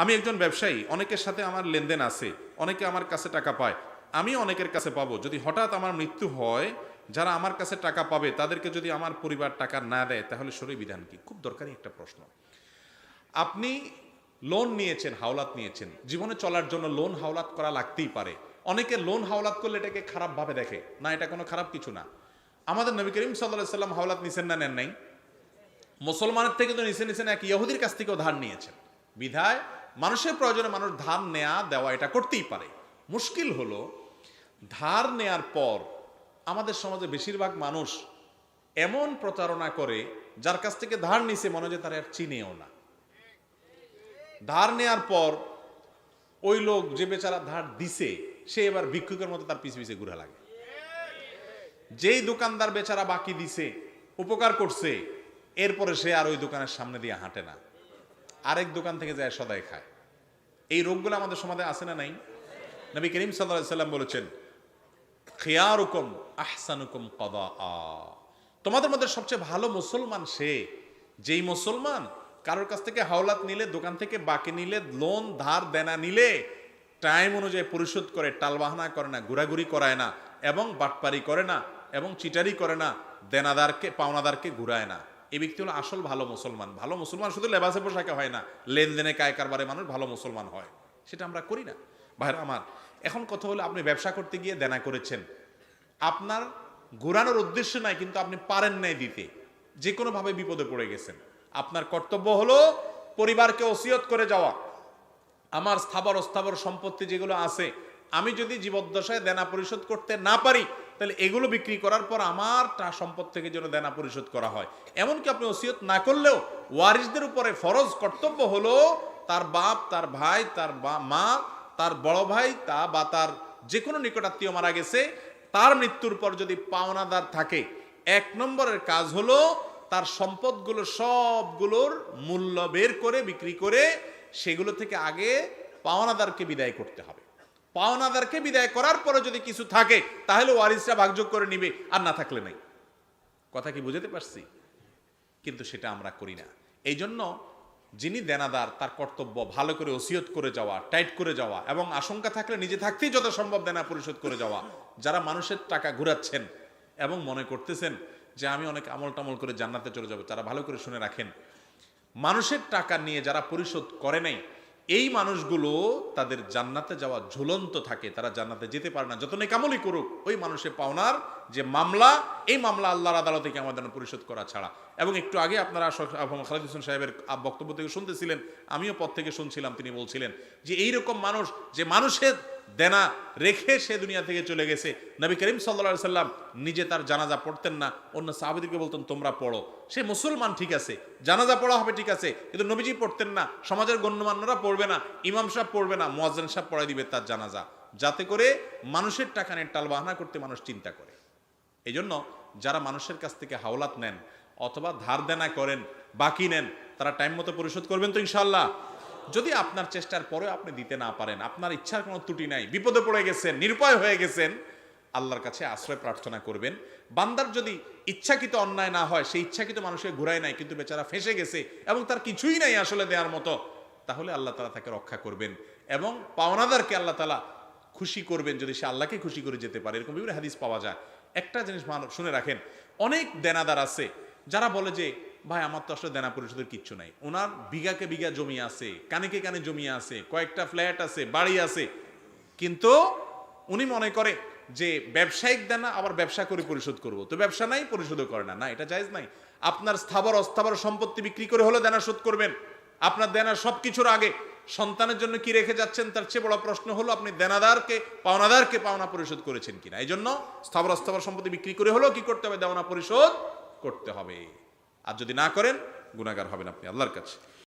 আমি একজন ব্যবসায়ী, অনেকের সাথে আমার লেনদেন আছে, অনেকে আমার কাছে টাকা পায়, আমি অনেকের কাছে পাবো। যদি হঠাৎ আমার মৃত্যু হয়, যারা আমার কাছে টাকা পাবে, তাদেরকে যদি আমার পরিবার টাকা না দেয়, তাহলে সরে বিধান কি? খুব দরকারি একটা প্রশ্ন। আপনি লোন নিয়েছেন, হাওলাত নিয়েছেন। জীবনে চলার জন্য লোন হাওলাত করা লাগতেই পারে। অনেকে লোন হাওলাত করলে এটাকে খারাপভাবে দেখে। না, এটা কোনো খারাপ কিছু না। আমাদের নবী করিম সাল্লাম হাওলাত নিছেন না, নেন নাই? মুসলমানের থেকে তো নিচে নিছেন, এক ইহুদির কাছ থেকেও ধার নিয়েছেন। বিধায় মানুষের প্রয়োজনে মানুষ ধার নেয়া, দেওয়া এটা করতেই পারে। মুশকিল হলো, ধার নেয়ার পর আমাদের সমাজে বেশিরভাগ মানুষ এমন প্রতারণা করে, যার কাছ থেকে ধার নিছে মনে হয় তারা আর চিনেও না। ধার নেয়ার পর ওই লোক যে বেচারা ধার দিছে, সে এবার ভিক্ষুকের মতো তার পিছে পিছে ঘুরে লাগে। যেই দোকানদার বেচারা বাকি দিছে, উপকার করছে, এরপরে সে আর ওই দোকানের সামনে দিয়ে হাঁটে না। আরেক দোকান থেকে যায়, সদাই খায়। এই রোগগুলো আমাদের সমাজে আছে না নাই? নবী করিম সাল্লাম বলেছেন, খেয়ারুকম আহসানুকুম কদা তোমাদের মধ্যে সবচেয়ে ভালো মুসলমান সে, যেই মুসলমান কারোর কাছ থেকে হাওলাত নিলে, দোকান থেকে বাকি নিলে, লোন, ধার, দেনা নিলে, টাইম অনুযায়ী পরিশোধ করে, টালবাহানা করে না, ঘোরাঘুরি করায় না, এবং বাটপারি করে না, এবং চিটারি করে না, দেনাদারকে, পাওনাদারকে ঘুরায় না। এই ব্যক্তি হলো আসল ভালো মুসলমান। ভালো মুসলমান শুধু লেবাসে পোশাকে হয় না, লেনদেনে কায় কারবারে মানুষ ভালো মুসলমান হয়। সেটা আমরা করি না। ভাইরা আমার, এখন কথা হলো আপনি ব্যবসা করতে গিয়ে দেনা করেছেন। আপনার ঘোরানোর উদ্দেশ্য নাই, কিন্তু আপনি পারেন নাই দিতে। যে কোনোভাবে বিপদে পড়ে গেছেন। আপনার কর্তব্য হলো পরিবারকে ওসিয়ত করে যাওয়া। আমার স্থাবর অস্থাবর সম্পত্তি যেগুলো আছে, আমি যদি জীবদ্দশায় দেনা পরিশোধ করতে না পারি তাহলে এগুলো বিক্রি করার পর আমার সম্পদ থেকে যেন দেনা পরিশোধ করা হয়। এমনকি আপনি ওসিয়ত না করলেও ওয়ারিসদের উপরে ফরজ কর্তব্য হলো তার বাপ, তার ভাই, তার মা, তার বড় ভাই, তা বা তার যে কোনো নিকটাত্মীয় মারা গেছে, তার মৃত্যুর পর যদি পাওনাদার থাকে, এক নম্বরের কাজ হলো তার সম্পদগুলো সবগুলোর মূল্য বের করে, বিক্রি করে, সেগুলো থেকে আগে পাওনাদারকে বিদায় করতে হবে। পাওনাদারকে বিদায় করার পরে যদি কিছু থাকে, তাহলে ওয়ারিসরা ভাগযোগ করে নিবে, আর না থাকলে নাই। কথা কি বুঝতে পারছি? কিন্তু সেটা আমরা করি না। এই জন্য যিনি দেনাদার, তার কর্তব্য ভালো করে ওসিয়ত করে যাওয়া, টাইট করে যাওয়া, এবং আশঙ্কা থাকলে নিজে থাকতেই যত সম্ভব দেনা পরিশোধ করে যাওয়া। যারা মানুষের টাকা ঘুরাচ্ছেন এবং মনে করতেছেন যে আমি অনেক আমল টামল করে জান্নাতে চলে যাব, তারা ভালো করে শুনে রাখেন। মানুষের টাকা নিয়ে যারা পরিশোধ করে নাই এই মানুষগুলো তাদের জান্নাতে যাওয়া ঝুলন্ত থাকে, তারা জান্নাতে যেতে পারে না। যত নেকামলি করুক, ওই মানুষের পাওনার যে মামলা, এই মামলা আল্লাহর আদালত থেকে আমাদের পরিশোধ করা ছাড়া। এবং একটু আগে আপনারা খালেদ হোসেন সাহেবের বক্তব্য থেকে শুনতেছিলেন, আমিও পথ থেকে শুনছিলাম, তিনি বলছিলেন যে, এইরকম মানুষ, যে মানুষের দেনা রেখে সে দুনিয়া থেকে চলে গেছে। নবী করিম সাল্লা সাল্লাম নিজে তার জানাজা পড়তেন না। অন্য সাহাবিদিকে বলতেন, তোমরা পড়ো। সে মুসলমান, ঠিক আছে। জানাজা পড়া হবে, ঠিক আছে। কিন্তু নবীজি পড়তেন না। সমাজের গণ্যমান্যরা পড়বে না। ইমাম সাহেব পড়বে না। মোয়াজ্জেন সাহেব পড়াই দিবে তার জানাজা। যাতে করে মানুষের টাকা নিয়ে টাল বাহানা করতে মানুষ চিন্তা করে। এই জন্য যারা মানুষের কাছ থেকে হাওলাত নেন অথবা ধার দেনা করেন, বাকি নেন, তারা টাইম মতো পরিশোধ করবেন তো ইনশাল্লাহ যদি আপনার চেষ্টার পরে আপনি দিতে না পারেন, আপনার ইচ্ছার কোনো ত্রুটি নাই, বিপদে পড়ে গেছেন, নিরুপায় হয়ে গেছেন, আল্লাহর কাছে আশ্রয় প্রার্থনা করবেন। বান্দার যদি ইচ্ছাকৃত অন্যায় না হয়, সেই ইচ্ছাকৃত মানুষের ঘুরায় নাই কিন্তু বেচারা ফেসে গেছে এবং তার কিছুই নাই আসলে দেওয়ার মতো, তাহলে আল্লাহ তালা তাকে রক্ষা করবেন এবং পাওনাদারকে আল্লাহ তালা খুশি করবেন যদি সে আল্লাহকে খুশি করে যেতে পারে। এরকম বিভিন্ন হাদিস পাওয়া যায়। একটা জিনিস শুনে রাখেন, অনেক দেনাদার আছে যারা বলে যে ভাই, আমার তো আসলে দেনা পরিশোধের কিচ্ছু নাই। ওনার বিঘাকে বিঘা জমি আছে কানেকে কানে জমি আছে, কয়েকটা ফ্ল্যাট আছে, বাড়ি আছে। কিন্তু উনি মনে করে যে ব্যবসায়িক দেনা আবার ব্যবসা করে পরিশোধ করব। তো ব্যবসা নাই, পরিশোধও করে না। না, এটা জায়েজ নাই। আপনার স্থাবর, অস্থাবর সম্পত্তি বিক্রি করে হলে দেনা শোধ করবেন। আপনার দেনা সব কিছুর আগে সন্তানের জন্য কি রেখে যাচ্ছেন, তার চেয়ে বড় প্রশ্ন হলো, আপনি দেনাদারকে, পাওনাদারকে পাওনা পরিশোধ করেছেন কিনা? এই জন্য স্থাবর, অস্থাবর সম্পত্তি বিক্রি করে হলেও কি করতে হবে? দেওয়ানা পরিশোধ করতে হবে। আর যদি না করেন গুণাগার হবেন আপনি আল্লাহর কাছে।